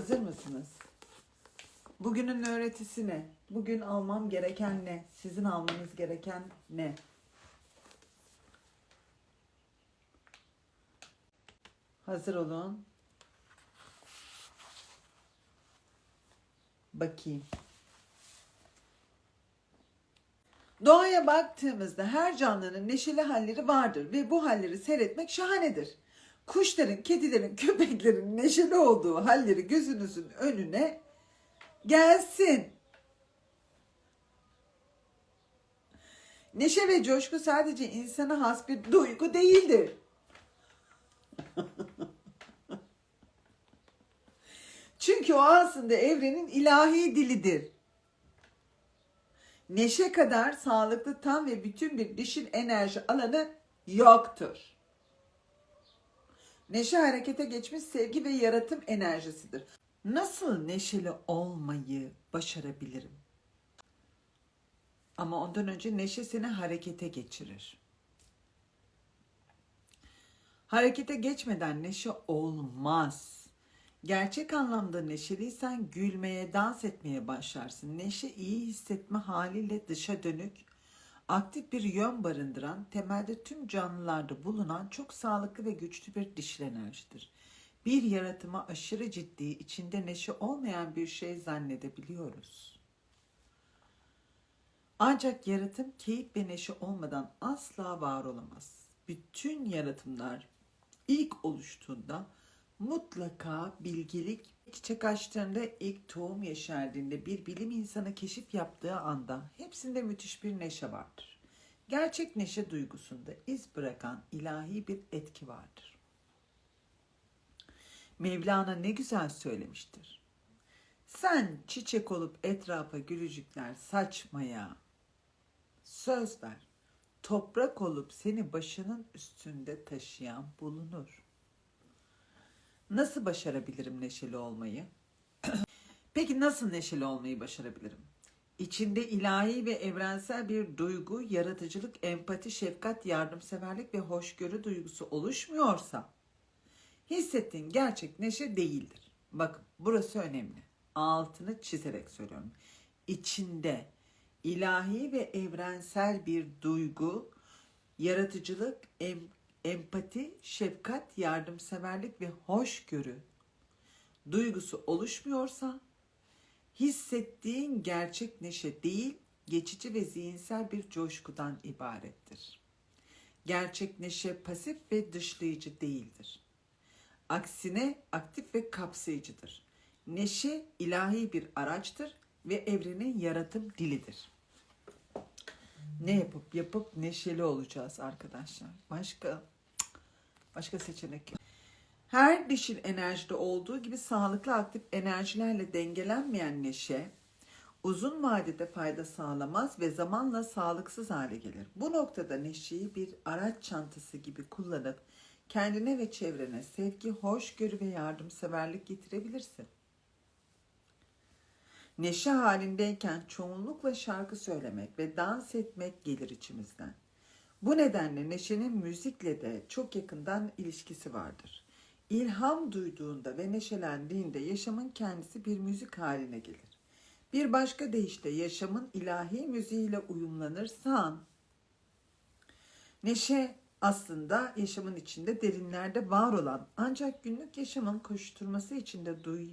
Hazır mısınız? Bugünün öğretisi ne? Bugün almam gereken ne? Sizin almanız gereken ne? Hazır olun. Bakayım. Doğaya baktığımızda her canlının neşeli halleri vardır ve bu halleri seyretmek şahanedir. Kuşların, kedilerin, köpeklerin neşeli olduğu halleri gözünüzün önüne gelsin. Neşe ve coşku sadece insana has bir duygu değildir. Çünkü o aslında evrenin ilahi dilidir. Neşe kadar sağlıklı tam ve bütün bir dişil enerji alanı yoktur. Neşe harekete geçmiş sevgi ve yaratım enerjisidir. Nasıl neşeli olmayı başarabilirim? Ama ondan önce neşe seni harekete geçirir. Harekete geçmeden neşe olmaz. Gerçek anlamda neşeliysen gülmeye, dans etmeye başlarsın. Neşe iyi hissetme haliyle dışa dönük, aktif bir yön barındıran, temelde tüm canlılarda bulunan çok sağlıklı ve güçlü bir dişil enerjidir. Bir yaratıma aşırı ciddi, içinde neşe olmayan bir şey zannedebiliyoruz. Ancak yaratım keyif ve neşe olmadan asla var olamaz. Bütün yaratımlar ilk oluştuğunda mutlaka bilgelik çiçek açtığında ilk tohum yeşerdiğinde bir bilim insanı keşif yaptığı anda hepsinde müthiş bir neşe vardır. Gerçek neşe duygusunda iz bırakan ilahi bir etki vardır. Mevlana ne güzel söylemiştir. Sen çiçek olup etrafa gülücükler saçmaya söz ver. Toprak olup seni başının üstünde taşıyan bulunur. Nasıl başarabilirim neşeli olmayı? Peki nasıl neşeli olmayı başarabilirim? İçinde ilahi ve evrensel bir duygu, yaratıcılık, empati, şefkat, yardımseverlik ve hoşgörü duygusu oluşmuyorsa hissettiğin gerçek neşe değildir. Bakın burası önemli. Altını çizerek söylüyorum. İçinde ilahi ve evrensel bir duygu, yaratıcılık, em- empati, şefkat, yardımseverlik ve hoşgörü duygusu oluşmuyorsa hissettiğin gerçek neşe değil, geçici ve zihinsel bir coşkudan ibarettir. Gerçek neşe pasif ve dışlayıcı değildir. Aksine aktif ve kapsayıcıdır. Neşe ilahi bir araçtır ve evrenin yaratım dilidir. Ne yapıp yapıp neşeli olacağız arkadaşlar. Başka başka seçenek yok. Her dişil enerjide olduğu gibi sağlıklı aktif enerjilerle dengelenmeyen neşe uzun vadede fayda sağlamaz ve zamanla sağlıksız hale gelir. Bu noktada neşeyi bir araç çantası gibi kullanıp kendine ve çevrene sevgi, hoşgörü ve yardımseverlik getirebilirsin. Neşe halindeyken çoğunlukla şarkı söylemek ve dans etmek gelir içimizden. Bu nedenle neşenin müzikle de çok yakından ilişkisi vardır. İlham duyduğunda ve neşelendiğinde yaşamın kendisi bir müzik haline gelir. Bir başka deyişle yaşamın ilahi müziğiyle uyumlanırsan, neşe aslında yaşamın içinde derinlerde var olan ancak günlük yaşamın koşturması içinde duy,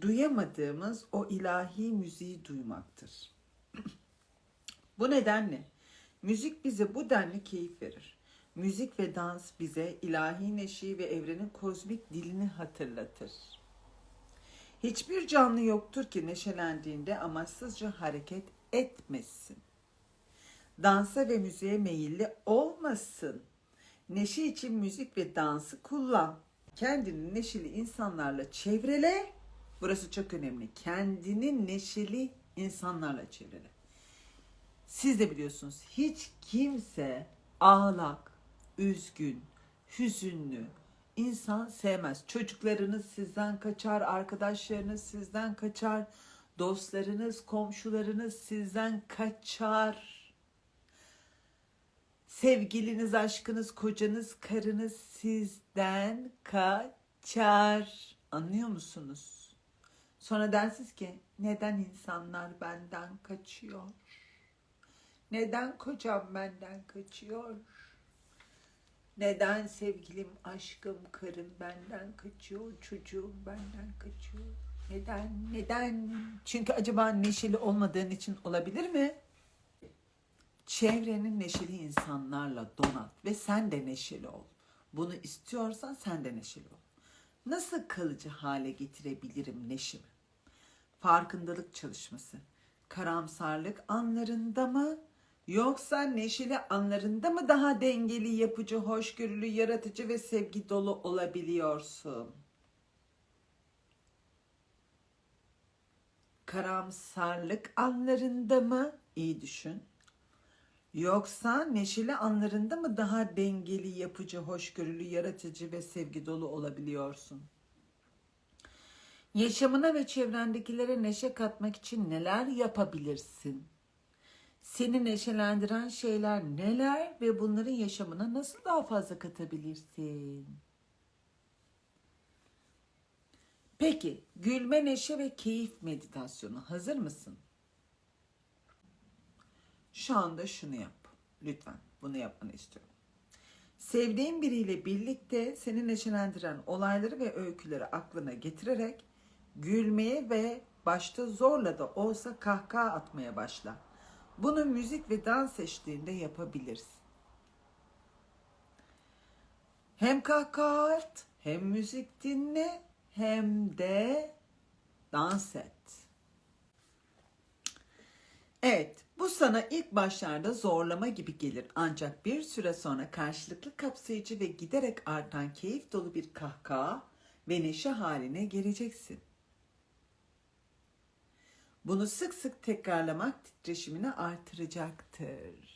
duyamadığımız o ilahi müziği duymaktır. bu nedenle müzik bize bu denli keyif verir. Müzik ve dans bize ilahi neşeyi ve evrenin kozmik dilini hatırlatır. Hiçbir canlı yoktur ki neşelendiğinde amaçsızca hareket etmesin. Dansa ve müziğe meyilli olmasın. Neşe için müzik ve dansı kullan. Kendini neşeli insanlarla çevrele. Burası çok önemli. Kendini neşeli insanlarla çevrele. Siz de biliyorsunuz hiç kimse ağlak, üzgün, hüzünlü insan sevmez. Çocuklarınız sizden kaçar, arkadaşlarınız sizden kaçar, dostlarınız, komşularınız sizden kaçar. Sevgiliniz, aşkınız, kocanız, karınız sizden kaçar. Anlıyor musunuz? Sonra dersiniz ki neden insanlar benden kaçıyor? Neden kocam benden kaçıyor? Neden sevgilim, aşkım, karım benden kaçıyor, çocuğum benden kaçıyor? Neden, neden? Çünkü acaba neşeli olmadığın için olabilir mi? Çevrenin neşeli insanlarla donat ve sen de neşeli ol. Bunu istiyorsan sen de neşeli ol. Nasıl kalıcı hale getirebilirim neşemi? Farkındalık çalışması. Karamsarlık anlarında mı yoksa neşeli anlarında mı daha dengeli, yapıcı, hoşgörülü, yaratıcı ve sevgi dolu olabiliyorsun? Karamsarlık anlarında mı? İyi düşün. Yoksa neşeli anlarında mı daha dengeli, yapıcı, hoşgörülü, yaratıcı ve sevgi dolu olabiliyorsun? Yaşamına ve çevrendekilere neşe katmak için neler yapabilirsin? Seni neşelendiren şeyler neler ve bunların yaşamına nasıl daha fazla katabilirsin? Peki, gülme, neşe ve keyif meditasyonu hazır mısın? Şu anda şunu yap. Lütfen bunu yapmanı istiyorum. Sevdiğin biriyle birlikte seni neşelendiren olayları ve öyküleri aklına getirerek gülmeye ve başta zorla da olsa kahkaha atmaya başla. Bunu müzik ve dans eşliğinde yapabilirsin. Hem kahkaha at, hem müzik dinle, hem de dans et. Evet, bu sana ilk başlarda zorlama gibi gelir ancak bir süre sonra karşılıklı kapsayıcı ve giderek artan keyif dolu bir kahkaha ve neşe haline geleceksin. Bunu sık sık tekrarlamak titreşimini artıracaktır.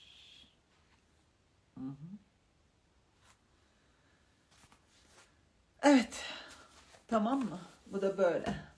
Evet, tamam mı? Bu da böyle.